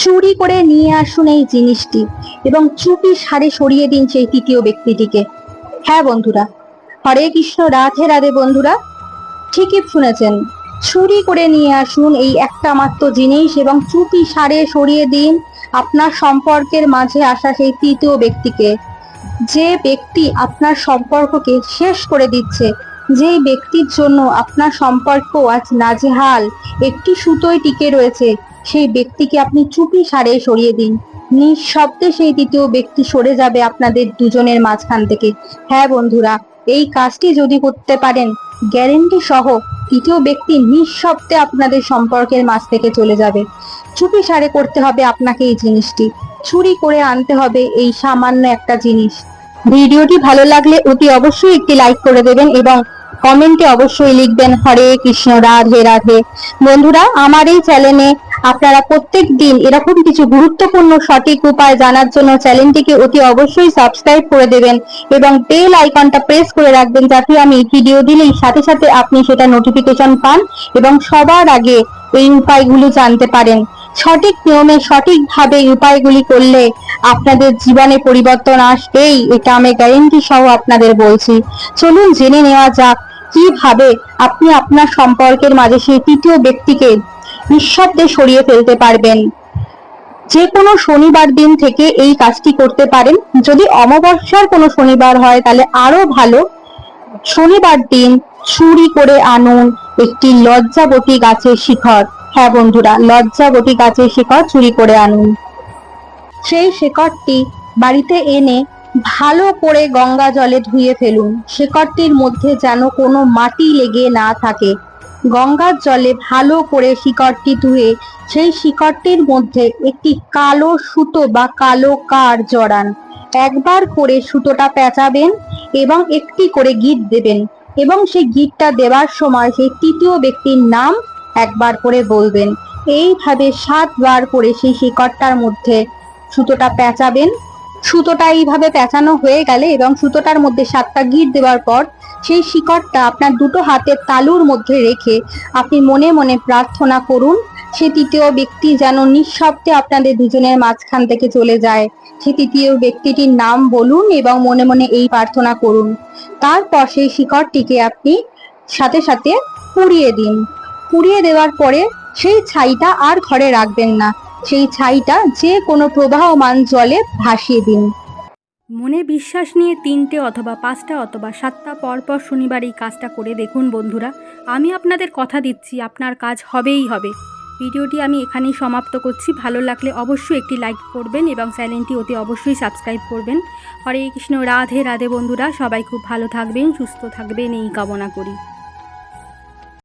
চুরি করে নিয়ে আসুন এই জিনিসটি এবং চুপি সারে সরিয়ে দিন সেই তৃতীয় ব্যক্তিটিকে। হ্যাঁ বন্ধুরা, হরে কৃষ্ণ, রাধে রাধে বন্ধুরা, ঠিকই শুনেছেন, চুরি করে নিয়ে আসুন এই একটা মাত্র জিনিস এবং চুপি সারে সরিয়ে দিন আপনার সম্পর্কের মাঝে আসা সেই তৃতীয় ব্যক্তিকে। যে ব্যক্তি আপনার সম্পর্ককে শেষ করে দিচ্ছে, যেই ব্যক্তির জন্য আপনার সম্পর্ক আজ নাজেহাল, একটি সুতোয় টিকে রয়েছে সেই ব্যক্তিকে আপনি চুপি সারে সরিয়ে দিন। নিঃশব্দে সেই দ্বিতীয় ব্যক্তি সরে যাবে আপনাদের দুজনের মাঝখান থেকে। হ্যাঁ বন্ধুরা, এই কাজটি যদি করতে পারেন, গ্যারেন্টি সহ তৃতীয় ব্যক্তি নিঃশব্দে আপনাদের সম্পর্কের মাঝ থেকে চলে যাবে। চুপি সারে করতে হবে আপনাকে এই জিনিসটি। চুরি করে আনতে হবে এই সামান্য একটা জিনিস। ভিডিওটি ভালো লাগলে অতি অবশ্যই একটি লাইক করে দেবেন এবং কমেন্টে অবশ্যই লিখবেন হরে কৃষ্ণ, রাধে রাধে। বন্ধুরা, আমার এই চ্যানেলে আপনারা প্রত্যেক দিন এরকম কিছু গুরুত্বপূর্ণ সঠিক উপায় জানার জন্য চ্যানেলটিকে অতি অবশ্যই সাবস্ক্রাইব করে দেবেন এবং বেল আইকনটা প্রেস করে রাখবেন যাতে আমি ভিডিও দিলেই সাথে সাথে আপনি সেটা নোটিফিকেশন পান এবং সবার আগে এই উপায়গুলো জানতে পারেন। সঠিক নিয়মে সঠিকভাবে উপায়গুলি করলে আপনাদের জীবনে পরিবর্তন আসবেই, এটা আমি গ্যারেন্টি সহ আপনাদের বলছি। চলুন জেনে নেওয়া যাক কীভাবে আপনি আপনার সম্পর্কের মাঝে সেই তৃতীয় ব্যক্তিকে নিঃশব্দে সরিয়ে ফেলতে পারবেন। যে কোনো শনিবার দিন থেকে এই কাজটি করতে পারেন। যদি অমাবস্যার কোনো শনিবার হয়, তাহলে আরও ভালো। শনিবার দিন চুরি করে আনুন একটি লজ্জাবতী গাছের শিখর। হ্যাঁ বন্ধুরা, লজ্জাবতী গাছের শিখর চুরি করে আনুন। সেই শিকড়টি বাড়িতে এনে ভালো করে গঙ্গা জলে ধুয়ে ফেলুন। শিকড়টির মধ্যে যেন কোনো মাটি লেগে না থাকে। গঙ্গার জলে ভালো করে শিকড়টি ধুয়ে, সেই শিকড়টির মধ্যে একটি কালো সুতো বা কালো কার জড়ান। একবার করে সুতোটা পেঁচাবেন এবং একটি করে গিট দেবেন এবং সেই গিটটা দেওয়ার সময় সেই তৃতীয় ব্যক্তির নাম একবার করে বলবেন। এইভাবে সাতবার করে সেই শিকড়টার মধ্যে সুতোটা পেঁচাবেন সুতোটা এইভাবে পেঁচানো হয়ে গেলে এবং সুতোটার মধ্যে সাতটা গিট দেওয়ার পর সেই শিকড়টা আপনার দুটো হাতের তালুর মধ্যে রেখে আপনি মনে মনে প্রার্থনা করুন, সে তৃতীয় ব্যক্তি যেন নিঃশব্দে আপনাদের দুজনের মাঝখান থেকে চলে যায়। সে তৃতীয় ব্যক্তিটির নাম বলুন এবং মনে মনে এই প্রার্থনা করুন। তারপর সেই শিকড়টিকে আপনি সাথে সাথে পুড়িয়ে দিন। পুড়িয়ে দেওয়ার পরে সেই ছাইটা আর ঘরে রাখবেন না। সেই ছাইটা যে কোনো প্রবাহমান জলে ভাসিয়ে দিন। মনে বিশ্বাস নিয়ে তিনটে অথবা পাঁচটা অথবা সাতটা পর পর শনিবার এই কাজটা করে দেখুন বন্ধুরা। আমি আপনাদের কথা দিচ্ছি, আপনার কাজ হবেই হবে। ভিডিওটি আমি এখানেই সমাপ্ত করছি। ভালো লাগলে অবশ্যই একটি লাইক করবেন এবং চ্যানেলটি অতি অবশ্যই সাবস্ক্রাইব করবেন। হরে কৃষ্ণ, রাধে রাধে বন্ধুরা, সবাই খুব ভালো থাকবেন, সুস্থ থাকবেন, এই কামনা করি।